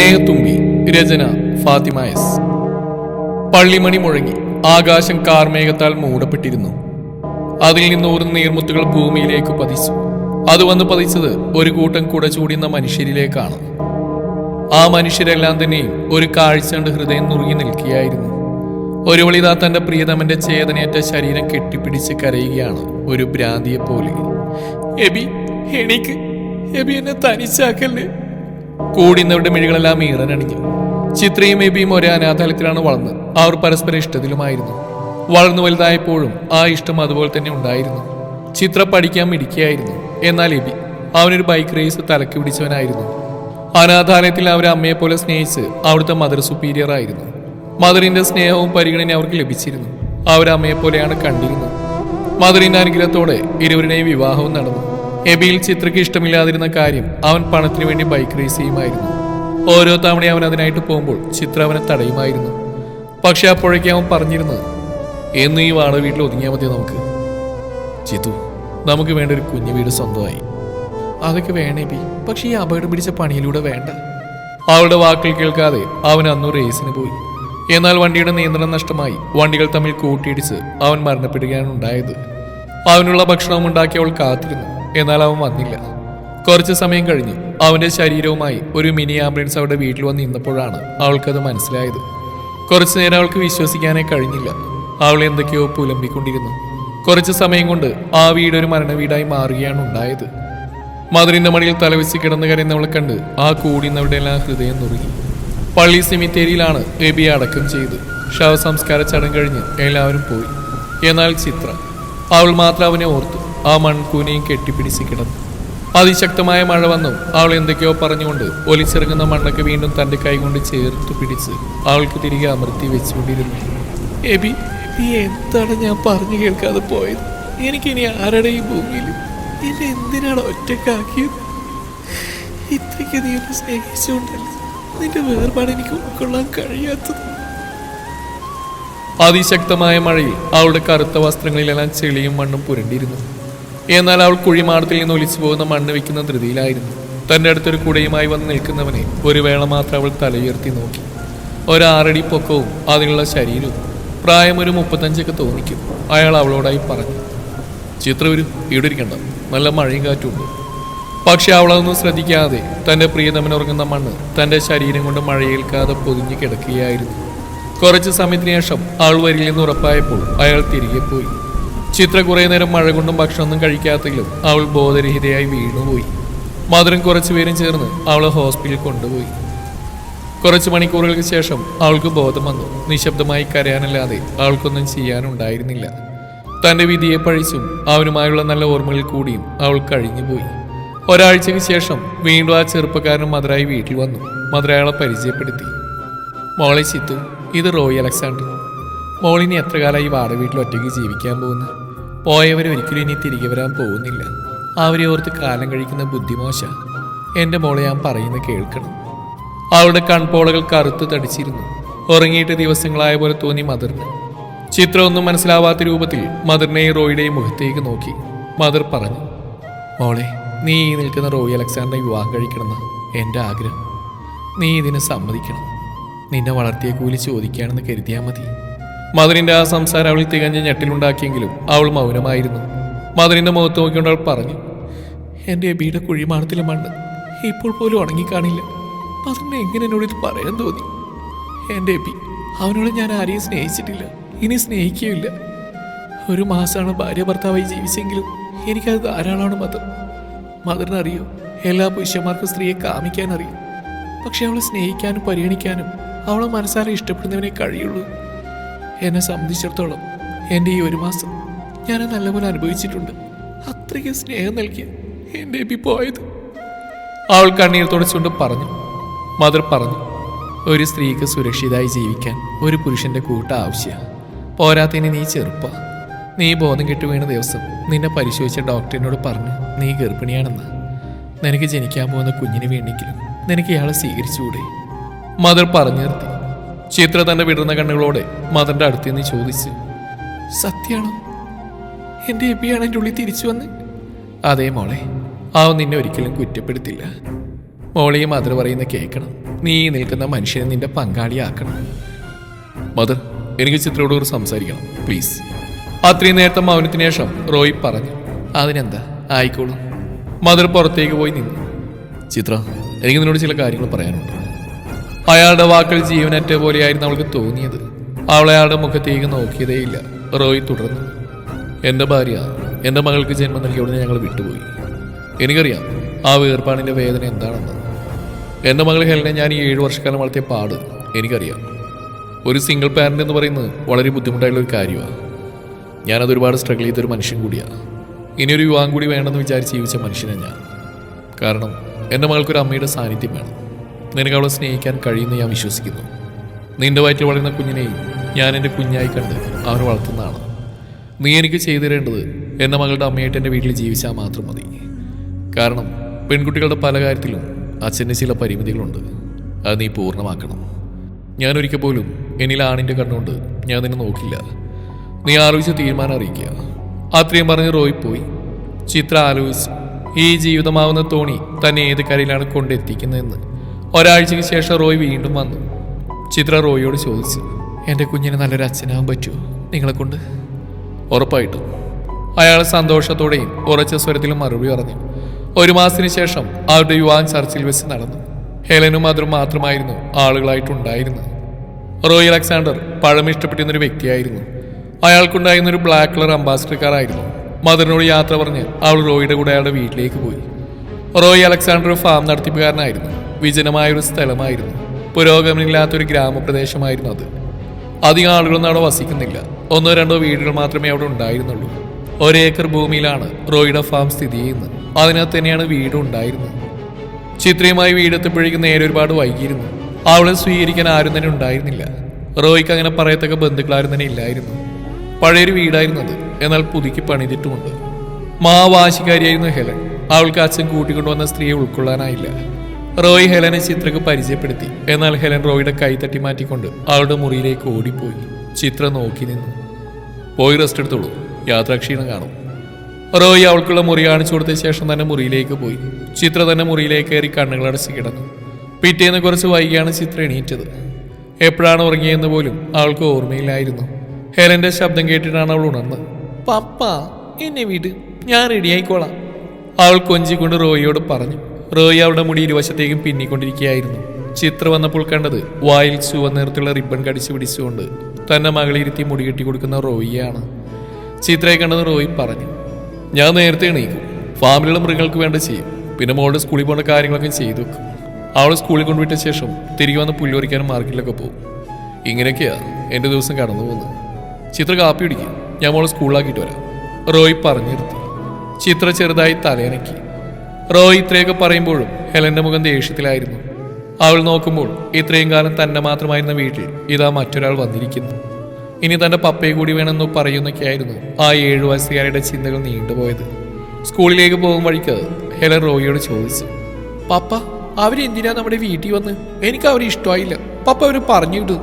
സ്നേഹത്തുമ്പി രചന Fathima S. പള്ളിമണി മുഴങ്ങി ആകാശം കാർമേഘത്താൽ മൂടപ്പെട്ടിരുന്നു. അതിൽ നിന്ന് ഒരു നീർമുത്തുകൾ ഭൂമിയിലേക്ക് പതിച്ചു. അത് വന്ന് പതിച്ചത് ഒരു കൂട്ടം കുട ചൂടിയുന്ന മനുഷ്യരിലേക്കാണ്. ആ മനുഷ്യരെല്ലാം തന്നെയും ഒരു കാഴ്ച കണ്ട് ഹൃദയം നുറുങ്ങി നിൽക്കുകയായിരുന്നു. ഒരു വളിതാ തന്റെ പ്രിയതമന്റെ ചേതനയേറ്റ ശരീരം കെട്ടിപ്പിടിച്ച് കരയുകയാണ് ഒരു ഭ്രാന്തിയെ പോലെ എബി എനിക്ക് എബി എന്നെ തനിച്ചാക്കല്ലേ? കൂടിന്നവരുടെ മിഴികളെല്ലാം ഈറനണിഞ്ഞു. ചിത്രയും എബിയും ഒരേ അനാഥാലയത്തിലാണ് വളർന്നത്. അവർ പരസ്പര ഇഷ്ടത്തിലുമായിരുന്നു. വളർന്നു വലുതായപ്പോഴും ആ ഇഷ്ടം അതുപോലെ തന്നെ ഉണ്ടായിരുന്നു. ചിത്ര പഠിക്കാൻ മിടിക്കുകയായിരുന്നു എന്നാൽ എബി അവനൊരു ബൈക്ക് റേസ് തലക്ക് പിടിച്ചവനായിരുന്നു. അനാഥാലയത്തിൽ അവരെ അമ്മയെ പോലെ സ്നേഹിച്ച് അവിടുത്തെ മദർ സുപ്പീരിയർ ആയിരുന്നു. മദറിന്റെ സ്നേഹവും പരിഗണനയും അവർക്ക് ലഭിച്ചിരുന്നു. അവരമ്മയെ പോലെയാണ് കണ്ടിരുന്നത്. മദറിന്റെ അനുഗ്രഹത്തോടെ ഇരുവരുടെയും വിവാഹവും നടന്നു. എബിയിൽ ചിത്രയ്ക്ക് ഇഷ്ടമില്ലാതിരുന്ന കാര്യം അവൻ പണത്തിനു വേണ്ടി ബൈക്ക് റേസ് ചെയ്യുമായിരുന്നു. ഓരോ തവണ അവൻ അതിനായിട്ട് പോകുമ്പോൾ ചിത്ര അവനെ തടയുമായിരുന്നു. പക്ഷെ അപ്പോഴേക്കും അവൻ പറഞ്ഞിരുന്നത് എന്ന് ഈ വാടക വീട്ടിൽ ഒതുങ്ങിയാൽ മതി നമുക്ക്? ചിത്തു നമുക്ക് വേണ്ട ഒരു കുഞ്ഞു വീട് സ്വന്തമായി. അതൊക്കെ വേണേ ബി പക്ഷെ ഈ അപകടം പിടിച്ച പണിയിലൂടെ വേണ്ട. അവളുടെ വാക്കുകൾ കേൾക്കാതെ അവൻ അന്നു റേസിന് പോയി. എന്നാൽ വണ്ടിയുടെ നിയന്ത്രണം നഷ്ടമായി. വണ്ടികൾ തമ്മിൽ കൂട്ടിയിടിച്ച് അവൻ മരണപ്പെടുകയാണ് ഉണ്ടായത്. അവനുള്ള ഭക്ഷണവും ഉണ്ടാക്കി അവൾ കാത്തിരുന്നു. എന്നാൽ അവൻ വന്നില്ല. കുറച്ച് സമയം കഴിഞ്ഞ് അവന്റെ ശരീരവുമായി ഒരു മിനി ആംബുലൻസ് അവരുടെ വീട്ടിൽ വന്ന് നിന്നപ്പോഴാണ് അവൾക്കത് മനസ്സിലായത്. കുറച്ച് നേരം അവൾക്ക് വിശ്വസിക്കാനേ കഴിഞ്ഞില്ല. അവൾ എന്തൊക്കെയോ പുലമ്പിക്കൊണ്ടിരുന്നു. കുറച്ച് സമയം കൊണ്ട് ആ വീട് ഒരു മരണ വീടായി മാറുകയാണ് ഉണ്ടായത്. മധുരിന്റെ മടിയിൽ തലവെച്ച് കിടന്നു കരയുന്നവളെ കണ്ട് ആ കൂടിയുന്നവരുടെ എല്ലാം ഹൃദയം നുറുങ്ങി. പള്ളി സെമിത്തേരിയിലാണ് എബി അടക്കം ചെയ്ത് ശവസംസ്കാര ചടങ്ങ് കഴിഞ്ഞ് എല്ലാവരും പോയി. എന്നാൽ ചിത്ര അവൾ മാത്രം അവനെ ഓർത്തു. ആ മൺകൂനയും കെട്ടിപ്പിടിച്ച് കിടന്നു അതിശക്തമായ മഴ വന്നു. അവൾ എന്തൊക്കെയോ പറഞ്ഞുകൊണ്ട് ഒലിച്ചിറങ്ങുന്ന മണ്ണൊക്കെ വീണ്ടും തന്റെ കൈകൊണ്ട് ചേർത്ത് പിടിച്ച് അവൾക്ക് തിരികെ അമർത്തി വെച്ചുകൊണ്ടിരുന്നു. എബി നീ എന്താണ് ഞാൻ പറഞ്ഞു കേൾക്കാതെ പോയത്? എനിക്കിനി ആരുടെ ഈ ഭൂമിയിൽ എന്നെ എന്തിനാണ് ഒറ്റക്കാക്കിയത് ഇത്രയ്ക്ക് നീ എന്നെ സ്നേഹിച്ചുകൊണ്ടല്ല. നിന്റെ വേർപാട് എനിക്ക് ഉൾക്കൊള്ളാൻ കഴിയാത്തത്. അതിശക്തമായ മഴയിൽ അവളുടെ കറുത്ത വസ്ത്രങ്ങളിലെല്ലാം ചെളിയും മണ്ണും പുരണ്ടിരുന്നു എന്നാൽ അവൾ കുഴിമാടത്തിൽ നിന്ന് ഒലിച്ചു പോകുന്ന മണ്ണ് വയ്ക്കുന്ന ധൃതിയിലായിരുന്നു. തന്റെ അടുത്തൊരു കുടയുമായി വന്ന് നിൽക്കുന്നവനെ ഒരു വേള മാത്രം അവൾ തലയുയർത്തി നോക്കി. ഒരാറടി പൊക്കവും അതിനുള്ള ശരീരവും പ്രായം ഒരു മുപ്പത്തഞ്ചൊക്കെ തോന്നിക്കും. അയാൾ അവളോടായി പറഞ്ഞു ചിത്ര ഒരു ഇവിടെ ഇരിക്കണ്ട നല്ല മഴയും കാറ്റുണ്ട് പക്ഷെ അവളതൊന്നും ശ്രദ്ധിക്കാതെ തന്റെ പ്രിയതമനുറങ്ങുന്ന മണ്ണ് തന്റെ ശരീരം കൊണ്ട് മഴയേൽക്കാതെ പൊതിഞ്ഞു കിടക്കുകയായിരുന്നു. കുറച്ച് സമയത്തിന് ശേഷം ആൾ വരില്ലെന്ന് ഉറപ്പായപ്പോൾ അയാൾ തിരികെ പോയി. ചിത്ര കുറേ നേരം മഴ കൊണ്ടും ഭക്ഷണമൊന്നും കഴിക്കാത്തെങ്കിലും അവൾ ബോധരഹിതയായി വീണുപോയി. മധുരം കുറച്ചു പേരും ചേർന്ന് അവളെ ഹോസ്പിറ്റലിൽ കൊണ്ടുപോയി. കുറച്ച് മണിക്കൂറുകൾക്ക് ശേഷം അവൾക്ക് ബോധം വന്നു. നിശബ്ദമായി കരയാനല്ലാതെ അവൾക്കൊന്നും ചെയ്യാനുണ്ടായിരുന്നില്ല. തന്റെ വിധിയെ പഴിച്ചും അവനുമായുള്ള നല്ല ഓർമ്മകളിൽ കൂടിയും അവൾ കഴിഞ്ഞുപോയി. ഒരാഴ്ചയ്ക്ക് ശേഷം വീണ്ടും ആ ചെറുപ്പക്കാരൻ മധുരായി വീട്ടിൽ വന്നു. മധുരയാളെ പരിചയപ്പെടുത്തി. മോളെ ചിത്തു ഇത് റോയ് അലക്സാണ്ടർ. മോളിനി എത്ര കാലമായി വാടക വീട്ടിൽ ഒറ്റയ്ക്ക് ജീവിക്കാൻ പോകുന്നു? പോയവർ ഒരിക്കലും ഇനി തിരികെ വരാൻ പോകുന്നില്ല. അവരെ ഓർത്ത് കാലം കഴിക്കുന്ന ബുദ്ധിമോശ എന്റെ മോളെ ഞാൻ പറയുന്നത് കേൾക്കണം. അവളുടെ കൺപോളകൾ കറുത്ത് തടിച്ചിരുന്നു. ഉറങ്ങിയിട്ട് ദിവസങ്ങളായ പോലെ തോന്നി മദറിന്. ചിത്രം ഒന്നും മനസ്സിലാവാത്ത രൂപത്തിൽ മദറിനെയും റോയിയുടെയും മുഖത്തേക്ക് നോക്കി. മദർ പറഞ്ഞു മോളെ നീ ഈ നിൽക്കുന്ന റോയി അലക്സാണ്ടറെ വിവാഹം കഴിക്കണമെന്ന് എന്റെ ആഗ്രഹം. നീ ഇതിന് സമ്മതിക്കണം. നിന്നെ വളർത്തിയ കൂലി ചോദിക്കുകയാണെന്ന് കരുതിയാൽ മതി. മദറിന്റെ ആ സംസാരം അവളിൽ തികഞ്ഞ് ഞെട്ടിലുണ്ടാക്കിയെങ്കിലും അവൾ മൗനമായിരുന്നു. മദറിന്റെ മുഖത്ത് നോക്കിക്കൊണ്ട് അവൾ പറഞ്ഞു എന്റെ എബിയുടെ കുഴിമാണത്തിലെ മണ്ണ് ഇപ്പോൾ പോലും ഉണങ്ങിക്കാണില്ല. മദറിനെ എങ്ങനെ എന്നോട് ഇത് പറയാൻ തോന്നി? എന്റെ എബി അവനോട് ഞാൻ ആരെയും സ്നേഹിച്ചിട്ടില്ല. ഇനി സ്നേഹിക്കുകയില്ല. ഒരു മാസമാണ് ഭാര്യ ഭർത്താവായി ജീവിച്ചെങ്കിലും എനിക്കത് ധാരാളമാണ് മദർ. മദറിനറിയോ? എല്ലാ പുരുഷന്മാർക്കും സ്ത്രീയെ കാമിക്കാൻ അറിയും പക്ഷെ അവളെ സ്നേഹിക്കാനും പരിഗണിക്കാനും അവളെ മനസ്സാലെ ഇഷ്ടപ്പെടുന്നവനെ കഴിയുള്ളൂ. എന്നെ സംബന്ധിച്ചിടത്തോളം എന്റെ ഈ ഒരു മാസം ഞാൻ നല്ലപോലെ അനുഭവിച്ചിട്ടുണ്ട്. അത്രയ്ക്ക് സ്നേഹം നൽകിയ എന്റെ എബി പോയത്. അവൾ കണ്ണീർ തുടച്ചുകൊണ്ട് പറഞ്ഞു. മദർ പറഞ്ഞു ഒരു സ്ത്രീക്ക് സുരക്ഷിതമായി ജീവിക്കാൻ ഒരു പുരുഷന്റെ കൂട്ട ആവശ്യമാണ് പോരാത്തതിന് നീ ചെറുപ്പ. നീ ബോധം കെട്ടു വീണ ദിവസം നിന്നെ പരിശോധിച്ച ഡോക്ടറിനോട് പറഞ്ഞ് നീ ഗർഭിണിയാണെന്ന്. നിനക്ക് ജനിക്കാൻ പോകുന്ന കുഞ്ഞിന് വേണമെങ്കിലും നിനക്ക് ഇയാളെ സ്വീകരിച്ചുകൂടെ? മദർ പറഞ്ഞു നിർത്തി. ചിത്ര തന്റെ വിടർന്ന കണ്ണുകളോടെ മദറിന്റെ അടുത്ത് നിന്ന് ചോദിച്ചു സത്യാണോ? എന്റെ എബിയാണ് എന്റെ ഉള്ളിൽ തിരിച്ചു വന്ന്? അതേ മോളെ അവൻ നിന്നെ ഒരിക്കലും കുറ്റപ്പെടുത്തില്ല. മോളെയും മദർ പറയുന്ന കേൾക്കണം. നീ നിൽക്കുന്ന മനുഷ്യനെ നിന്റെ പങ്കാളിയാക്കണം. മദർ എനിക്ക് ചിത്രയോട് ഒരു സംസാരിക്കണം പ്ലീസ്. അത്രയും നേരത്തെ മൗനത്തിന് ശേഷം റോയ് പറഞ്ഞു അതിനെന്താ? ആയിക്കോളൂ. മദർ പുറത്തേക്ക് പോയി നിന്നു. ചിത്ര എനിക്ക് നിന്നോട് ചില കാര്യങ്ങൾ പറയാനുണ്ട്. അയാളുടെ വാക്കുകൾ ജീവനറ്റ പോലെയായിരുന്നു അവൾക്ക് തോന്നിയത്. അവൾ അയാളുടെ മുഖത്തേക്ക് നോക്കിയതേയില്ല. റോയ് തുടർന്നു. എന്റെ ഭാര്യ എന്റെ മകൾക്ക് ജന്മം നൽകിയ ഉടനെ ഞങ്ങൾ വിട്ടുപോയി. എനിക്കറിയാം ആ വേർപ്പാടിന്റെ വേദന എന്താണെന്ന്. എന്റെ മകൾ ഹെലനെ ഞാൻ ഈ ഏഴ് വർഷക്കാലം വളർത്തിയ പാട്. എനിക്കറിയാം. ഒരു സിംഗിൾ പാരന്റ് എന്ന് പറയുന്നത് വളരെ ബുദ്ധിമുട്ടായിട്ടുള്ള ഒരു കാര്യമാണ്. ഞാനത് ഒരുപാട് സ്ട്രഗിൾ ചെയ്തൊരു മനുഷ്യൻ കൂടിയാണ്. ഇനിയൊരു വിവാഹം കൂടി വേണമെന്ന് വിചാരിച്ച് ജീവിച്ച മനുഷ്യനെ ഞാൻ. കാരണം എന്റെ മകൾക്കൊരു അമ്മയുടെ സാന്നിധ്യം വേണം. നിനക്ക് അവളെ സ്നേഹിക്കാൻ കഴിയുമെന്ന് ഞാൻ വിശ്വസിക്കുന്നു. നിന്റെ വയറ്റിൽ വളരുന്ന കുഞ്ഞിനെയും ഞാൻ എന്റെ കുഞ്ഞായി കണ്ട് അവൻ വളർത്തുന്നതാണ്. നീ എനിക്ക് ചെയ്തു തരേണ്ടത് എന്റെ മകളുടെ അമ്മയായിട്ട് എന്റെ വീട്ടിൽ ജീവിച്ചാൽ മാത്രം മതി. കാരണം പെൺകുട്ടികളുടെ പല കാര്യത്തിലും അച്ഛന്റെ ചില പരിമിതികളുണ്ട്. അത് നീ പൂർണമാക്കണം. ഞാൻ ഒരിക്കൽ പോലും എന്നിൽ ആണിന്റെ കണ്ണുകൊണ്ട് ഞാൻ നിന്നെ നോക്കില്ല. നീ ആലോചിച്ച് തീരുമാനം അറിയിക്കുക. അത്രയും പറഞ്ഞ് റോയി പോയി. ചിത്ര ആലോചിച്ച് ഈ ജീവിതമാവുന്ന തോണി തന്നെ ഏത് കരയിലാണ് കൊണ്ടെത്തിക്കുന്നതെന്ന് ഒരാഴ്ചയ്ക്ക് ശേഷം റോയ് വീണ്ടും വന്നു. ചിത്ര റോയിയോട് ചോദിച്ചു എന്റെ കുഞ്ഞിന് നല്ലൊരു അച്ഛനാകാൻ പറ്റുമോ? നിങ്ങളെ കൊണ്ട്? ഉറപ്പായിട്ടും. അയാൾ സന്തോഷത്തോടെയും ഉറച്ച സ്വരത്തിലും മറുപടി പറഞ്ഞു. ഒരു മാസത്തിന് ശേഷം അവരുടെ യുവാൻ ചർച്ചിൽ വെച്ച് നടന്നു. ഹെലനും മധുരും മാത്രമായിരുന്നു ആളുകളായിട്ടുണ്ടായിരുന്നത്. റോയ് അലക്സാണ്ടർ പഴം ഇഷ്ടപ്പെട്ടിരുന്ന ഒരു വ്യക്തിയായിരുന്നു. അയാൾക്കുണ്ടായിരുന്ന ഒരു ബ്ലാക്ക് കളർ അംബാസിഡർ കാറായിരുന്നു മദറിനോട് യാത്ര പറഞ്ഞ് അവൾ റോയിയുടെ കൂടെ അയാളുടെ വീട്ടിലേക്ക് പോയി. റോയ് അലക്സാണ്ടർ ഫാം നടത്തിപ്പുകാരനായിരുന്നു. വിജനമായ ഒരു സ്ഥലമായിരുന്നു. പുരോഗമനമില്ലാത്തൊരു ഗ്രാമപ്രദേശമായിരുന്നു അത്. അധികം ആളുകളൊന്നും അവിടെ വസിക്കുന്നില്ല. ഒന്നോ രണ്ടോ വീടുകൾ മാത്രമേ അവിടെ ഉണ്ടായിരുന്നുള്ളൂ. ഒരേക്കർ ഭൂമിയിലാണ് റോയിയുടെ ഫാം സ്ഥിതി ചെയ്യുന്നത്. അതിനകത്ത് തന്നെയാണ് വീടും ഉണ്ടായിരുന്നത്. ചിത്രയുമായി വീടെത്തുമ്പോഴേക്കും നേരെ ഒരുപാട് വൈകിയിരുന്നു. അവളെ സ്വീകരിക്കാൻ ആരും തന്നെ ഉണ്ടായിരുന്നില്ല. റോയിക്ക് അങ്ങനെ പറയത്തക്ക ബന്ധുക്കളാരും തന്നെ ഇല്ലായിരുന്നു. പഴയൊരു വീടായിരുന്നു അത്. എന്നാൽ പുതുക്കി പണിതിട്ടുമുണ്ട്. മാവാശിക്കാരിയായിരുന്നു ഹെലൻ. അവൾക്ക് അച്ഛൻ കൂട്ടിക്കൊണ്ടുവന്ന സ്ത്രീയെ ഉൾക്കൊള്ളാനായില്ല. റോയ് ഹെലനെ ചിത്രക്ക് പരിചയപ്പെടുത്തി. എന്നാൽ ഹെലൻ റോയിയുടെ കൈ തട്ടി മാറ്റിക്കൊണ്ട് അവളുടെ മുറിയിലേക്ക് ഓടിപ്പോയി. ചിത്ര നോക്കി നിന്നു. പോയി റെസ്റ്റ് എടുത്തോളൂ. യാത്രാക്ഷീണം കാണും. റോയ് അവൾക്കുള്ള മുറി കാണിച്ചു കൊടുത്ത ശേഷം തന്നെ മുറിയിലേക്ക് പോയി. ചിത്ര തന്നെ മുറിയിലേക്ക് കയറി കണ്ണുകളടച്ച് കിടന്നു. പിറ്റേന്ന് കുറച്ച് വൈകിയാണ് ചിത്ര എണീറ്റത്. എപ്പോഴാണ് ഉറങ്ങിയെന്ന് പോലും അവൾക്ക് ഓർമ്മയില്ലായിരുന്നു. ഹെലന്റെ ശബ്ദം കേട്ടിട്ടാണ് അവൾ ഉണർന്നത്. പപ്പ എന്നെ വീട്. ഞാൻ റെഡിയായിക്കോളാം അവൾ കൊഞ്ചിക്കൊണ്ട് റോയിയോട് പറഞ്ഞു. റോയി അവളുടെ മുടി ഇരുവശത്തേക്കും പിന്നിക്കൊണ്ടിരിക്കുകയായിരുന്നു. ചിത്ര വന്നപ്പോൾ കണ്ടത് വായിൽ ചുവന്ന നിറത്തിലുള്ള റിബൺ കടിച്ചു പിടിച്ചുകൊണ്ട് തന്റെ മകളിരുത്തി മുടി കെട്ടി കൊടുക്കുന്ന റോയിയാണ്. ചിത്രയെ കണ്ടത് റോയി പറഞ്ഞു ഞാൻ നേരത്തെ എണീക്കും. ഫാമിലിയുടെ മൃഗങ്ങൾക്ക് വേണ്ട ചെയ്യും. പിന്നെ മോളുടെ സ്കൂളിൽ പോകേണ്ട കാര്യങ്ങളൊക്കെ ചെയ്തു വെക്കും. അവൾ സ്കൂളിൽ കൊണ്ടുവിട്ട ശേഷം തിരികെ വന്ന് പുല്ലുവറിക്കാനും മാർക്കറ്റിലൊക്കെ പോകും. ഇങ്ങനെയൊക്കെയാണ് എന്റെ ദിവസം കടന്നു പോകുന്നത്. ചിത്ര കാപ്പി പിടിക്കും ഞാൻ മോളെ സ്കൂളിലാക്കിയിട്ട് വരാം. റോയി പറഞ്ഞു ചിത്ര ചെറുതായി തലയനക്കി. റോയ് ഇത്രയൊക്കെ പറയുമ്പോഴും ഹെലന്റെ മുഖം ദേഷ്യത്തിലായിരുന്നു. അവൾ നോക്കുമ്പോൾ ഇത്രയും കാലം തന്നെ മാത്രമായിരുന്ന വീട്ടിൽ ഇതാ മറ്റൊരാൾ വന്നിരിക്കുന്നു. ഇനി തന്റെ പപ്പയെ കൂടി വേണമെന്ന് പറയുന്നൊക്കെയായിരുന്നു ആ ഏഴു വയസ്സുകാരുടെ ചിന്തകൾ നീണ്ടുപോയത്. സ്കൂളിലേക്ക് പോകും വഴിക്ക് ഹെലൻ റോയിയോട് ചോദിച്ചു പപ്പ അവരെന്തിനാ നമ്മുടെ വീട്ടിൽ വന്ന്? എനിക്ക് അവരെ ഇഷ്ടമായില്ല. പപ്പ അവർ പറഞ്ഞിട്ടു.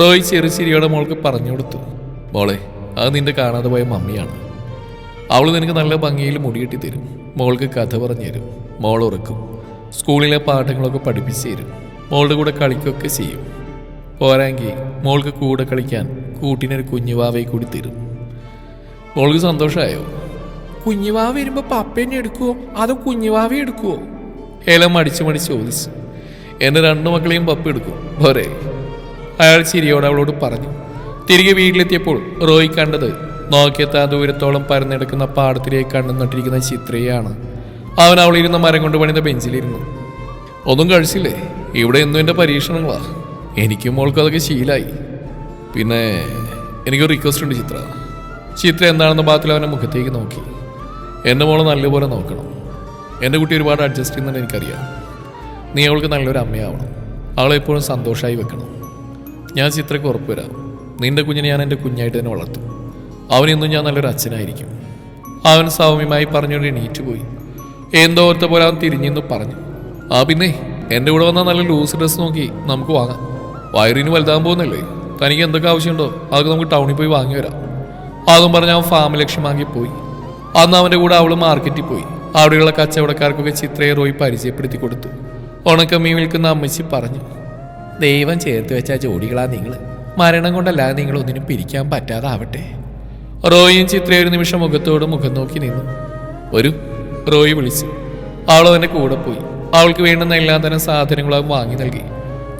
റോയ് ചെറു ചിരിയോടെ മോൾക്ക് പറഞ്ഞു കൊടുത്തു മോളെ അത് നിന്റെ കാണാതെ പോയ മമ്മിയാണ്. അവൾ നിനക്ക് നല്ല ഭംഗിയിൽ മുടികെട്ടി തരും. മോൾക്ക് കഥ പറഞ്ഞു തരും. മോൾ ഉറക്കും. സ്കൂളിലെ പാഠങ്ങളൊക്കെ പഠിപ്പിച്ചു തരും. മോളുടെ കൂടെ കളിക്കുകയൊക്കെ ചെയ്യും. പോരാങ്കിൽ മോൾക്ക് കൂടെ കളിക്കാൻ കൂട്ടിനൊരു കുഞ്ഞുവാവയെ കൂടി തരും. മോൾക്ക് സന്തോഷമായോ? കുഞ്ഞുവാവ വരുമ്പോൾ പപ്പേനെ എടുക്കുവോ? അതോ കുഞ്ഞുവാവ എടുക്കുവോ? ഹേലം മടിച്ചു മടിച്ച് ചോദിച്ചു. എന്നെ രണ്ടു മക്കളെയും പപ്പ എടുക്കും. പോരെ. അയാൾ ചിരിയോടെ അവളോട് പറഞ്ഞു. തിരികെ വീട്ടിലെത്തിയപ്പോൾ റോയ് കണ്ടത് നോക്കിയെത്താ ദൂരത്തോളം പരന്നെടുക്കുന്ന പാടത്തിലേക്ക് കണ്ണു നട്ടിരിക്കുന്ന ചിത്രയാണ്. അവൻ അവളിരുന്ന മരം കൊണ്ട് പണിത ബെഞ്ചിലിരുന്നു. ഒന്നും കഴിച്ചില്ലേ? ഇവിടെ എന്നും എന്റെ പരീക്ഷണങ്ങളാ. എനിക്കും മോൾക്കും അതൊക്കെ ശീലായി. പിന്നെ എനിക്കൊരു റിക്വസ്റ്റ് ഉണ്ട് ചിത്ര. ചിത്ര എന്താണെന്ന ഭാഗത്തിൽ അവന്റെ മുഖത്തേക്ക് നോക്കി. എന്റെ മോളെ നല്ലപോലെ നോക്കണം. എന്റെ കുട്ടി ഒരുപാട് അഡ്ജസ്റ്റ് ചെയ്യുന്നുണ്ട് എനിക്കറിയാം. നീ അവൾക്ക് നല്ലൊരു അമ്മയാവണം. അവളെ എപ്പോഴും സന്തോഷമായി വെക്കണം. ഞാൻ ചിത്രയ്ക്ക് ഉറപ്പ് വരാം. കുഞ്ഞിനെ ഞാൻ എന്റെ കുഞ്ഞായിട്ട് തന്നെ വളർത്തും. അവനെന്നും ഞാൻ നല്ലൊരു അച്ഛനായിരിക്കും. അവൻ സൗമ്യമായി പറഞ്ഞുകൊണ്ട് എണീറ്റ് പോയി. എന്തോ ഓർത്ത പോലെ അവൻ തിരിഞ്ഞെന്ന് പറഞ്ഞു. ആ പിന്നെ എന്റെ കൂടെ വന്നാൽ നല്ല ലൂസ് ഡ്രസ്സ് നോക്കി നമുക്ക് വാങ്ങാം. വയറിന് വലുതാകാൻ പോകുന്നല്ലേ? തനിക്ക് എന്തൊക്കെ ആവശ്യമുണ്ടോ? അതൊക്കെ നമുക്ക് ടൗണിൽ പോയി വാങ്ങി വരാം. അതും പറഞ്ഞ് അവൻ ഫാം ലക്ഷ്യമാക്കി പോയി. അന്ന് അവന്റെ കൂടെ അവൾ മാർക്കറ്റിൽ പോയി. അവിടെയുള്ള കച്ചവടക്കാർക്കൊക്കെ ചിത്രയെ റോയി പരിചയപ്പെടുത്തി കൊടുത്തു. ഉണക്കമ്മീൻ വിൽക്കുന്ന അമ്മച്ചി പറഞ്ഞു ദൈവം ചേർത്ത് വെച്ച ജോഡികളാ നിങ്ങൾ മരണം കൊണ്ടല്ലാതെ നിങ്ങളൊന്നിനും പിരിക്കാൻ പറ്റാതാവട്ടെ. റോയിയും ചിത്ര ഒരു നിമിഷം മുഖത്തോട് മുഖം നോക്കി നിന്നു. ഒരു റോയി വിളിച്ചു. അവൾ അവന്റെ കൂടെ പോയി. അവൾക്ക് വേണ്ടുന്ന എല്ലാ തരം സാധനങ്ങളും അവൻ വാങ്ങി നൽകി.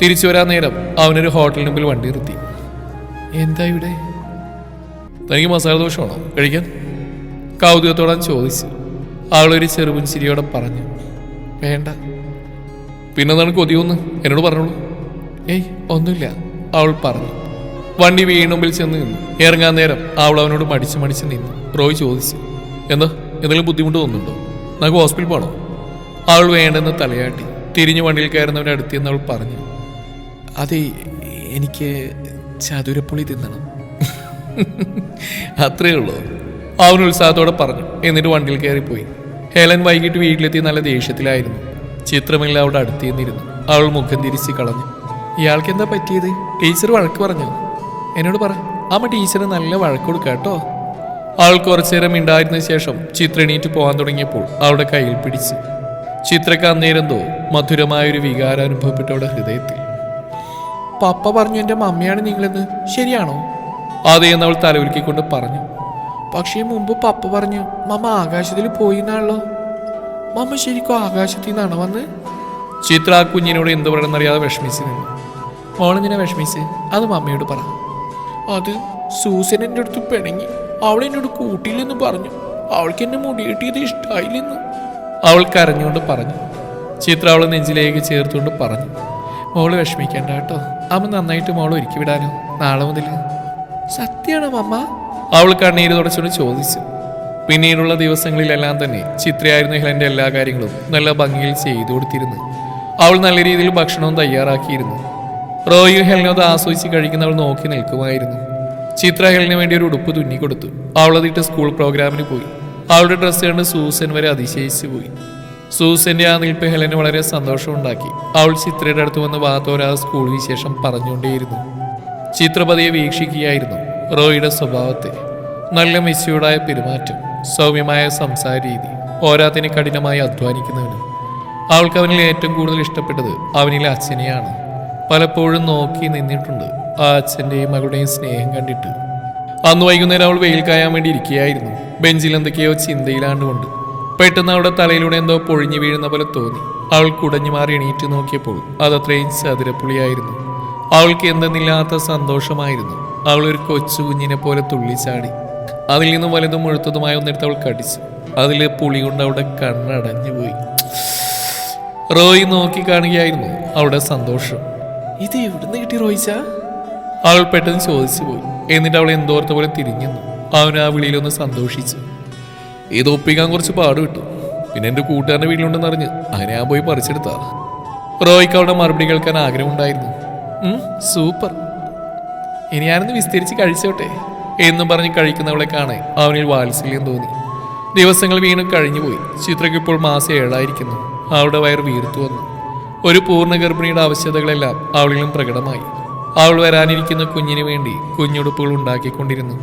തിരിച്ചു വരാൻ നേരം അവനൊരു ഹോട്ടലിന് മുമ്പിൽ വണ്ടി നിർത്തി. എന്താ ഇവിടെ? തനിക്ക് മസാല ദോഷമാണോ കഴിക്കാൻ? കൗതുകത്തോടെ ചോദിച്ചു. അവളൊരു ചെറുപുഞ്ചിരിയോടെ പറഞ്ഞു. വേണ്ട. പിന്നെന്താണ് കൊതിയൊന്ന്? എന്നോട് പറഞ്ഞോളൂ. ഏയ് ഒന്നുമില്ല അവൾ പറഞ്ഞു. വണ്ടി വീണുമ്പിൽ ചെന്ന് നിന്നു. ഇറങ്ങാൻ നേരം അവൾ അവനോട് മടിച്ച് മടിച്ച് നിന്നു. റോയ് ചോദിച്ചു എന്താ? എന്തെങ്കിലും ബുദ്ധിമുട്ട് തോന്നുന്നുണ്ടോ? നമുക്ക് ഹോസ്പിറ്റൽ പോകണോ അവൾ വേണ്ടെന്ന് തലയാട്ടി. തിരിഞ്ഞു വണ്ടിയിൽ കയറുന്നവരുടെ അടുത്ത് നിന്ന് അവൾ പറഞ്ഞു അതെ എനിക്ക് ചതുരപ്പുളി തിന്നണം. അത്രേ ഉള്ളൂ. അവൻ ഉത്സാഹത്തോടെ പറഞ്ഞു എന്നിട്ട് വണ്ടിയിൽ കയറിപ്പോയി. ഹേലൻ വൈകിട്ട് വീട്ടിലെത്തി നല്ല ദേഷ്യത്തിലായിരുന്നു. ചിത്രമില്ല അവിടെ അടുത്ത് നിന്നിരുന്നു അവൾ മുഖം തിരിച്ച് കളഞ്ഞു. ഇയാൾക്ക് എന്താ പറ്റിയത്? ടീച്ചർ വഴക്ക് പറഞ്ഞോ എന്നോട് പറ. അമ്മ ടീച്ചർ നല്ല വഴക്ക് കൊടുക്കുക കേട്ടോ. അവൾ കുറച്ചു നേരം ഉണ്ടായിരുന്ന ശേഷം ചിത്ര എണീറ്റ് പോകാൻ തുടങ്ങിയപ്പോൾ അവളുടെ കയ്യിൽ പിടിച്ച്. ചിത്രക്ക് അന്നേരന്തോ മധുരമായൊരു വികാരം അനുഭവപ്പെട്ടവളുടെ ഹൃദയത്തിൽ. പപ്പ പറഞ്ഞു എന്റെ മമ്മിയാണ് നിങ്ങളെന്ന്. ശരിയാണോ? അതേ എന്ന് അവൾ തലവുലുക്കിക്കൊണ്ട് പറഞ്ഞു. പക്ഷേ മുമ്പ് പപ്പ പറഞ്ഞു മമ്മ ആകാശത്തിൽ പോയി എന്നാണല്ലോ. മമ്മ ശരിക്കും ആകാശത്തിൽ നിന്നാണ് വന്ന്? ചിത്ര ആ കുഞ്ഞിനോട് എന്ത് പറയണമെന്നറിയാതെ വിഷമിച്ച് നിന്നു. മോളെന്തിനാ വിഷമിച്ച്? അത് മമ്മയോട് പറ. അത് സൂസൻ എന്റെ അടുത്ത് പിണങ്ങി. അവൾ എന്നോട് കൂട്ടിയില്ലെന്ന് പറഞ്ഞു. അവൾക്ക് എന്നെ മുടി കിട്ടിയത് ഇഷ്ടമായില്ലെന്ന് അവൾ കരഞ്ഞുകൊണ്ട് പറഞ്ഞു. ചിത്ര അവളെ നെഞ്ചിലേക്ക് ചേർത്തുകൊണ്ട് പറഞ്ഞു. മോൾ വിഷമിക്കണ്ട കേട്ടോ. അമ്മ നന്നായിട്ട് മോൾ ഒരുക്കി വിടാനോ? നാളെ മുതൽ സത്യമാണോ അമ്മ അവൾ കണ്ണീര് തുടച്ചുകൊണ്ട് ചോദിച്ചു. പിന്നീടുള്ള ദിവസങ്ങളിലെല്ലാം തന്നെ ചിത്രയായിരുന്നു ഹെലന്റെ എല്ലാ കാര്യങ്ങളും നല്ല ഭംഗിയിൽ ചെയ്തു കൊടുത്തിരുന്നു. അവൾ നല്ല രീതിയിൽ ഭക്ഷണവും തയ്യാറാക്കിയിരുന്നു. റോയും ഹെലനും അത് ആസ്വദിച്ച് കഴിക്കുന്നവൾ നോക്കി നിൽക്കുമായിരുന്നു. ചിത്ര ഹെലിന് വേണ്ടി ഒരു ഉടുപ്പ് തുന്നിക്കൊടുത്തു അവളതിട്ട് സ്കൂൾ പ്രോഗ്രാമിന് പോയി. അവളുടെ ഡ്രസ്സ് കണ്ട് സൂസൻ വരെ അതിശയിച്ചു പോയി. സൂസന്റെ ആ നിൽപ്പ് ഹെലന് വളരെ സന്തോഷമുണ്ടാക്കി അവൾ ചിത്രയുടെ അടുത്ത് വന്ന് വാത്തോരാ സ്കൂൾ വിശേഷം പറഞ്ഞുകൊണ്ടേയിരുന്നു. ചിത്രപതിയെ വീക്ഷിക്കുകയായിരുന്നു റോയിയുടെ സ്വഭാവത്തെ. നല്ല മെച്ചൂർഡായ പെരുമാറ്റം സൗമ്യമായ സംസാര രീതി ഓരാത്തിനെ കഠിനമായി അധ്വാനിക്കുന്നവനും. അവൾക്ക് അവനിൽ ഏറ്റവും കൂടുതൽ ഇഷ്ടപ്പെട്ടത് അവനിലെ അച്ഛനെയാണ്. പലപ്പോഴും നോക്കി നിന്നിട്ടുണ്ട് ആ അച്ഛന്റെയും മകളുടെയും സ്നേഹം കണ്ടിട്ട്. അന്ന് വൈകുന്നേരം അവൾ വെയിൽ കായാൻ വേണ്ടി ഇരിക്കുകയായിരുന്നു. ബെഞ്ചിൽ എന്തൊക്കെയോ ചിന്തയിലാണ്ടുകൊണ്ട്. പെട്ടെന്ന് അവളുടെ തലയിലൂടെ എന്തോ പൊഴിഞ്ഞു വീഴുന്ന പോലെ തോന്നി. അവൾ കുടഞ്ഞു മാറി എണീറ്റ് നോക്കിയപ്പോൾ അതത്രയും ചതുരപ്പുളിയായിരുന്നു. അവൾക്ക് എന്തെന്നില്ലാത്ത സന്തോഷമായിരുന്നു. അവൾ ഒരു കൊച്ചു കുഞ്ഞിനെ പോലെ തുള്ളിച്ചാടി അതിൽ നിന്നും വലുതും മുഴുത്തതുമായ ഒന്നെടുത്ത് അവൾ കടിച്ചു. അതിൽ പുളി കൊണ്ട് അവളുടെ കണ്ണടഞ്ഞു പോയി. റോയി നോക്കി കാണുകയായിരുന്നു അവളുടെ സന്തോഷം. ഇത് എവിടുന്ന് കിട്ടി റോയിച്ച? അവൾ പെട്ടെന്ന് ചോദിച്ചു പോയി. എന്നിട്ട് അവൾ എന്തോർത്ത പോലെ തിരിഞ്ഞു അവൻ ആ വിളിയിലൊന്ന് സന്തോഷിച്ചു. ഇത് ഒപ്പിക്കാൻ കുറച്ച് പാട് കിട്ടും. പിന്നെ എന്റെ കൂട്ടുകാരന്റെ വീട്ടിലുണ്ടെന്ന് അറിഞ്ഞ് അങ്ങനെ ഞാൻ പോയി പറിച്ചെടുത്താ റോയ്ക്ക് അവളുടെ മറുപടി കേൾക്കാൻ ആഗ്രഹമുണ്ടായിരുന്നു. സൂപ്പർ. ഇനി ഞാനൊന്ന് വിസ്തരിച്ച് കഴിച്ചോട്ടെ എന്നും പറഞ്ഞ് കഴിക്കുന്നവളെ കാണാൻ അവനിൽ വാത്സല്യം തോന്നി. ദിവസങ്ങൾ വീണ്ടും കഴിഞ്ഞുപോയി. ചിത്രയ്ക്ക് ഇപ്പോൾ മാസം ഏഴായിരിക്കുന്നു. അവളുടെ വയർ വീർത്തു വന്നു. ഒരു പൂർണ ഗർഭിണിയുടെ ആവശ്യതകളെല്ലാം അവളിലും പ്രകടമായി. അവൾ വരാനിരിക്കുന്ന കുഞ്ഞിന് വേണ്ടി കുഞ്ഞുടുപ്പുകൾ ഉണ്ടാക്കിക്കൊണ്ടിരുന്നു.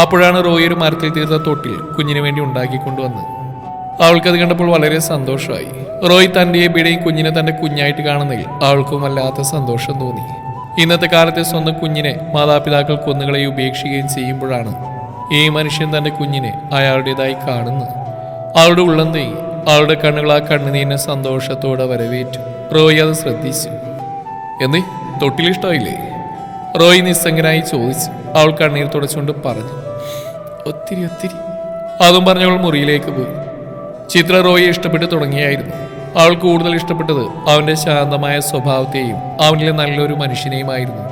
അപ്പോഴാണ് റോയ് ഒരു മരത്തിൽ തീർത്ത തൊട്ടിൽ കുഞ്ഞിന് വേണ്ടി ഉണ്ടാക്കിക്കൊണ്ടുവന്ന് അവൾക്കത് കണ്ടപ്പോൾ വളരെ സന്തോഷമായി. റോയ് തന്റെ എബിയുടെയും കുഞ്ഞിനെ തന്റെ കുഞ്ഞായിട്ട് കാണുന്നതിൽ അവൾക്കും വല്ലാത്ത സന്തോഷം തോന്നി. ഇന്നത്തെ കാലത്തെ സ്വന്തം കുഞ്ഞിനെ മാതാപിതാക്കൾ കുന്നുകളെ ഉപേക്ഷിക്കുകയും ചെയ്യുമ്പോഴാണ് ഈ മനുഷ്യൻ തന്റെ കുഞ്ഞിനെ അയാളുടേതായി കാണുന്നത്. അവളുടെ ഉള്ളം അവളുടെ കണ്ണുകൾ ആ കണ്ണുനീരിനെ സന്തോഷത്തോടെ വരവേറ്റു. റോയ് അത് ശ്രദ്ധിച്ചു. എന്നീ തൊട്ടിലിഷ്ടമായില്ലേ റോയി നിസ്സംഗനായി ചോദിച്ചു. അവൾ കണ്ണീർ തുടച്ചുകൊണ്ട് പറഞ്ഞു. ഒത്തിരി ഒത്തിരി. അതും പറഞ്ഞവൾ മുറിയിലേക്ക് പോയി. ചിത്ര റോയെ ഇഷ്ടപ്പെട്ട് തുടങ്ങിയായിരുന്നു. അവൾ കൂടുതൽ ഇഷ്ടപ്പെട്ടത് അവന്റെ ശാന്തമായ സ്വഭാവത്തെയും അവനിലെ നല്ലൊരു മനുഷ്യനെയുമായിരുന്നു.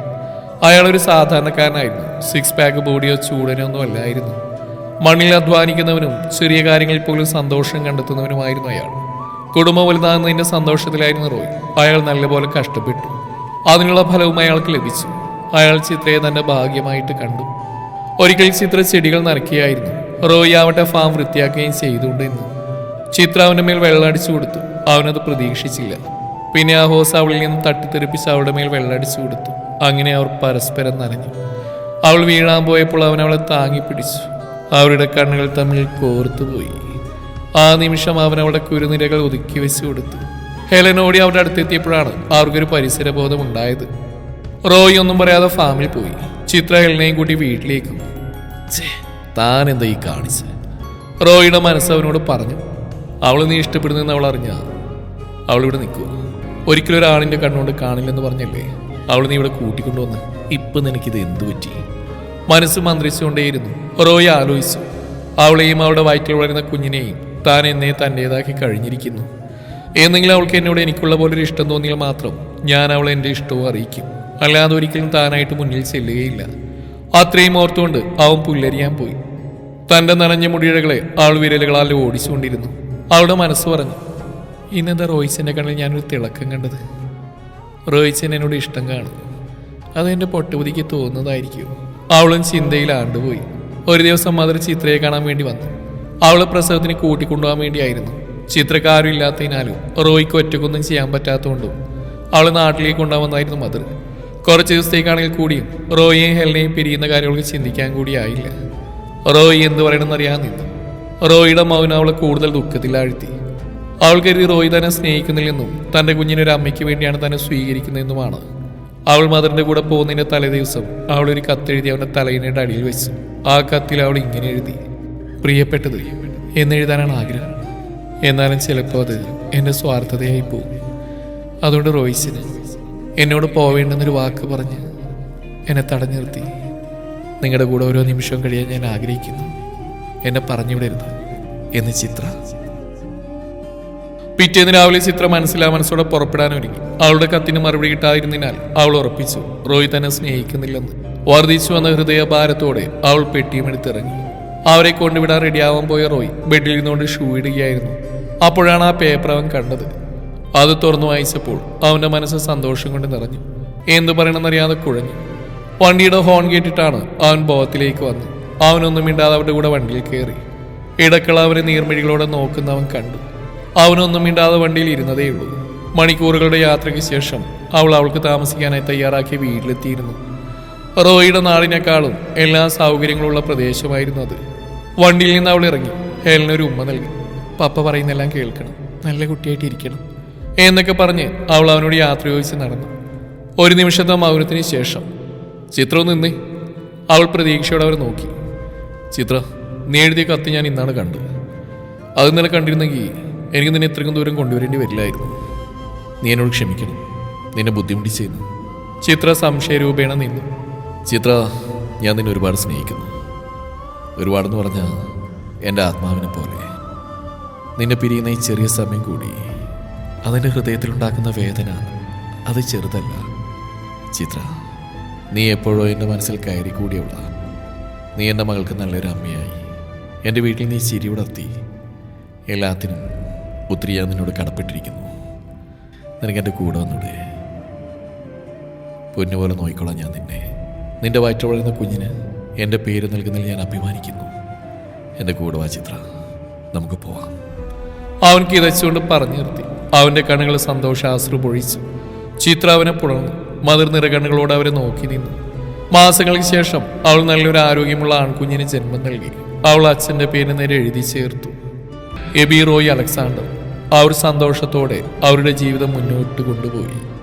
അയാളൊരു സാധാരണക്കാരനായിരുന്നു. സിക്സ് പാക്ക് ബോഡിയോ ചൂടനോ ഒന്നും അല്ലായിരുന്നു. മണ്ണിൽ അധ്വാനിക്കുന്നവനും ചെറിയ കാര്യങ്ങളിൽ പോലും സന്തോഷം കണ്ടെത്തുന്നവനുമായിരുന്നു അയാൾ. കുടുംബം വലുതാകുന്നതിന്റെ സന്തോഷത്തിലായിരുന്നു റോയ്. അയാൾ നല്ലപോലെ കഷ്ടപ്പെട്ടു. അതിനുള്ള ഫലവും അയാൾക്ക് ലഭിച്ചു. അയാൾ ചിത്രയെ തന്റെ ഭാഗ്യമായിട്ട് കണ്ടു. ഒരിക്കൽ ചിത്ര ചെടികൾ നനയ്ക്കുകയായിരുന്നു. റോയ് ആവട്ടെ ഫാം വൃത്തിയാക്കുകയും ചെയ്തുകൊണ്ടിരുന്നു. ചിത്ര അവന്റെ മേൽ വെള്ളമടിച്ചു കൊടുത്തു. അവനത് പ്രതീക്ഷിച്ചില്ല. പിന്നെ ആ ഹോസ് അവളിൽ നിന്ന് തട്ടിത്തെറിപ്പിച്ച് അവളുടെ മേൽ വെള്ളമടിച്ചു കൊടുത്തു. അങ്ങനെ അവർ പരസ്പരം നനഞ്ഞു. അവൾ വീഴാൻ പോയപ്പോൾ അവൻ അവളെ താങ്ങി പിടിച്ചു. അവരുടെ കണ്ണുകൾ തമ്മിൽ കോർത്തുപോയി. ആ നിമിഷം അവൻ അവളുടെ കുരുനിരകൾ ഒതുക്കി വെച്ചു കൊടുത്തു. ഹെലനോടി ഓടി അവരുടെ അടുത്തെത്തിയപ്പോഴാണ് അവർക്കൊരു പരിസരബോധം ഉണ്ടായത് റോയ് ഒന്നും പറയാതെ ഫാമിൽ പോയി. ചിത്ര ഹെലനെയും കൂട്ടി വീട്ടിലേക്ക് താൻ എന്താ ഈ കാണിച്ച്? റോയിയുടെ മനസ്സ് അവനോട് പറഞ്ഞു അവൾ നീ ഇഷ്ടപ്പെടുന്നെന്ന് അവൾ അറിഞ്ഞ. അവൾ ഇവിടെ നിൽക്കുക ഒരിക്കലും ഒരാളിന്റെ കണ്ണുകൊണ്ട് കാണില്ലെന്ന് പറഞ്ഞല്ലേ? അവൾ നീ ഇവിടെ കൂട്ടിക്കൊണ്ടുവന്ന് ഇപ്പം നിനക്കിത് എന്തു പറ്റി? മനസ്സ് മന്ത്രിച്ചുകൊണ്ടേയിരുന്നു. റോയ് ആലോചിച്ചു. അവളെയും അവളുടെ വയറ്റിൽ വളരുന്ന കുഞ്ഞിനെയും താൻ എന്നെ തന്റെതാക്കി കഴിഞ്ഞിരിക്കുന്നു. എന്നെങ്കിലും അവൾക്ക് എന്നോട് എനിക്കുള്ള പോലെ ഒരു ഇഷ്ടം തോന്നിയാൽ മാത്രം ഞാൻ അവളെ എന്റെ ഇഷ്ടവും അറിയിക്കും. അല്ലാതെ ഒരിക്കലും താനായിട്ട് മുന്നിൽ ചെല്ലുകയില്ല. അത്രയും ഓർത്തുകൊണ്ട് അവൻ പുല്ലരിയാൻ പോയി. തന്റെ നനഞ്ഞ മുടിയിഴകളെ ആൾ വിരലുകളാൽ ഓടിച്ചുകൊണ്ടിരുന്നു. അവളുടെ മനസ്സ് പറഞ്ഞു ഇന്നെന്താ റോയിച്ചന്റെ കണ്ണിൽ ഞാനൊരു തിളക്കം കണ്ടത്? റോയിച്ചൻ എന്നോട് ഇഷ്ടം കാണും അതെന്റെ പൊട്ടുപുതിക്ക് തോന്നുന്നതായിരിക്കും. അവളും ചിന്തയിൽ ആണ്ടുപോയി ഒരു ദിവസം മദർ ചിത്രയെ കാണാൻ വേണ്ടി വന്നു. അവളെ പ്രസവത്തിന് കൂട്ടിക്കൊണ്ടുപോകാൻ വേണ്ടിയായിരുന്നു. ചിത്രക്കാരും ഇല്ലാത്തതിനാലും റോയ്ക്ക് ഒറ്റക്കൊന്നും ചെയ്യാൻ പറ്റാത്തതുകൊണ്ടും അവൾ നാട്ടിലേക്ക് കൊണ്ടുപോകുന്നതായിരുന്നു മദർ കുറച്ച് ദിവസത്തേക്കാണെങ്കിൽ കൂടിയും റോയിയെയും ഹെലനെയും പിരിയുന്ന കാര്യങ്ങൾക്ക് ചിന്തിക്കാൻ കൂടിയായില്ല റോയി എന്ത് പറയണമെന്നറിയാൻ നിന്നു. റോയിയുടെ മൗനം അവളെ കൂടുതൽ ദുഃഖത്തിലാഴ്ത്തി അവൾ കരുതി റോയി തന്നെ സ്നേഹിക്കുന്നില്ലെന്നും തന്റെ കുഞ്ഞിനൊരു അമ്മയ്ക്ക് വേണ്ടിയാണ് തന്നെ സ്വീകരിക്കുന്നതെന്നുമാണ് അവൾ മദറിന്റെ കൂടെ പോകുന്നതിന്റെ തലേദിവസം അവൾ ഒരു കത്തെഴുതി അവന്റെ തലയിനയുടെ അടിയിൽ വെച്ചു. ആ കത്തിൽ അവൾ ഇങ്ങനെ എഴുതി. പ്രിയപ്പെട്ടത് എന്നെഴുതാനാണ് ആഗ്രഹം. എന്നാലും ചിലപ്പോൾ അത് എന്റെ സ്വാർത്ഥതയായി പോകും. അതുകൊണ്ട് റോയിസിന് എന്നോട് പോവേണ്ടെന്നൊരു വാക്ക് പറഞ്ഞ് എന്നെ തടഞ്ഞു നിർത്തി. നിങ്ങളുടെ കൂടെ ഓരോ നിമിഷവും കഴിയാൻ ഞാൻ ആഗ്രഹിക്കുന്നു. എന്നെ പറഞ്ഞു വിടരുത് എന്ന് ചിത്ര. പിറ്റേന്ന് രാവിലെ ചിത്ര മനസ്സിലാ മനസ്സോടെ പുറപ്പെടാൻ ഒരുങ്ങി അവളുടെ കത്തിന് മറുപടി കിട്ടാതിരുന്നതിനാൽ അവൾ ഉറപ്പിച്ചു. റോയ് തന്നെ സ്നേഹിക്കുന്നില്ലെന്ന്. വർദ്ധിച്ചു വന്ന ഹൃദയഭാരത്തോടെ അവൾ പെട്ടിയും എടുത്തിറങ്ങി. അവരെ കൊണ്ടുവിടാൻ റെഡിയാവാൻ പോയ റോയ് ബെഡിൽ നിന്നുകൊണ്ട് ഷൂ ഇടുകയായിരുന്നു. അപ്പോഴാണ് ആ പേപ്പർ അവൻ കണ്ടത്. അത് തുറന്നു വായിച്ചപ്പോൾ അവന്റെ മനസ്സ് സന്തോഷം കൊണ്ട് നിറഞ്ഞു. എന്തു പറയണമെന്നറിയാതെ കുഴഞ്ഞു. വണ്ടിയുടെ ഹോൺ കേട്ടിട്ടാണ് അവൻ ബോധത്തിലേക്ക് വന്നു അവനൊന്നും മിണ്ടാതെ അവരുടെ കൂടെ വണ്ടിയിൽ കയറി. ഇടക്കള അവരെ നീർമിഴികളോടെ നോക്കുന്നവൻ കണ്ടു. അവനൊന്നും മിണ്ടാതെ വണ്ടിയിൽ ഇരുന്നതേയുള്ളൂ. മണിക്കൂറുകളുടെ യാത്രയ്ക്ക് ശേഷം അവൾ അവൾക്ക് താമസിക്കാനായി തയ്യാറാക്കിയ വീട്ടിലെത്തിയിരുന്നു. റോയിയുടെ നാടിനേക്കാളും എല്ലാ സൗകര്യങ്ങളുള്ള പ്രദേശമായിരുന്നു അത്. വണ്ടിയിൽ നിന്ന് അവൾ ഇറങ്ങി. ഹേലിനൊരു ഉമ്മ നൽകി. പപ്പ പറയുന്നെല്ലാം കേൾക്കണം. നല്ല കുട്ടിയായിട്ട് ഇരിക്കണം എന്നൊക്കെ പറഞ്ഞ് അവൾ അവനോട് യാത്ര ചോദിച്ച് നടന്നു. ഒരു നിമിഷത്തെ മൗനത്തിന് ശേഷം ചിത്രം നിന്നേ. അവൾ പ്രതീക്ഷയോടെ അവർ നോക്കി. ചിത്ര നീ എഴുതിയ കത്ത് ഞാൻ ഇന്നാണ് കണ്ടത്. അത് ഇന്നലെ കണ്ടിരുന്നെങ്കിൽ എനിക്ക് നിന്നെ ഇത്രയും ദൂരം കൊണ്ടുവരേണ്ടി വരില്ലായിരുന്നു. നീ എന്നോട് ക്ഷമിക്കണം. നിന്നെ ബുദ്ധിമുട്ടിച്ചെന്ന് ചിത്ര സംശയരൂപേണ നിന്നു. ചിത്ര ഞാൻ നിന്നെ ഒരുപാട് സ്നേഹിക്കുന്നു. ഒരുപാടെന്ന് പറഞ്ഞാൽ എന്റെ ആത്മാവിനെ പോലെ. നിന്നെ പിരിയുന്ന ഈ ചെറിയ സമയം കൂടി അതിന്റെ ഹൃദയത്തിലുണ്ടാക്കുന്ന വേദന അത് ചെറുതല്ല. ചിത്ര നീ എപ്പോഴോ എന്റെ മനസ്സിൽ കയറി കൂടിയവളാ. നീ എന്റെ മകൾക്ക് നല്ലൊരു അമ്മയായി. എന്റെ വീട്ടിൽ നീ ചിരി ഉണർത്തി. എല്ലാത്തിനും ഒത്തിരി ഞാൻ നിന്നോട് കടപ്പെട്ടിരിക്കുന്നു. നിനക്ക് എന്റെ കൂടെ വന്നൂടെ? പൊന്നുപോലെ നോക്കിക്കോളാം ഞാൻ നിന്നെ. നിന്റെ വയറ്റ് വളരുന്ന കുഞ്ഞിന് എന്റെ പേര് നൽകുന്നതിൽ ഞാൻ അഭിമാനിക്കുന്നു. എന്റെ കൂടെ വാ ചിത്ര. നമുക്ക് പോവാം. അവൻ കിതച്ചുകൊണ്ട് പറഞ്ഞു നിർത്തി. അവന്റെ കണ്ണുകൾ സന്തോഷാശ്രു പൊഴിച്ചു ചിത്ര അവനെ പുണർന്നു. മതിർ നിറകണ്ണുകളോട് അവരെ നോക്കി നിന്നു. മാസങ്ങൾക്ക് ശേഷം അവൾ നല്ലൊരു ആരോഗ്യമുള്ള ആൺകുഞ്ഞിന് ജന്മം നൽകി. അവൾ അച്ഛന്റെ പേര് നേരെ എഴുതി ചേർത്തു. AB Roy Alexander. അവർ സന്തോഷത്തോടെ അവരുടെ ജീവിതം മുന്നോട്ട് കൊണ്ടുപോയി.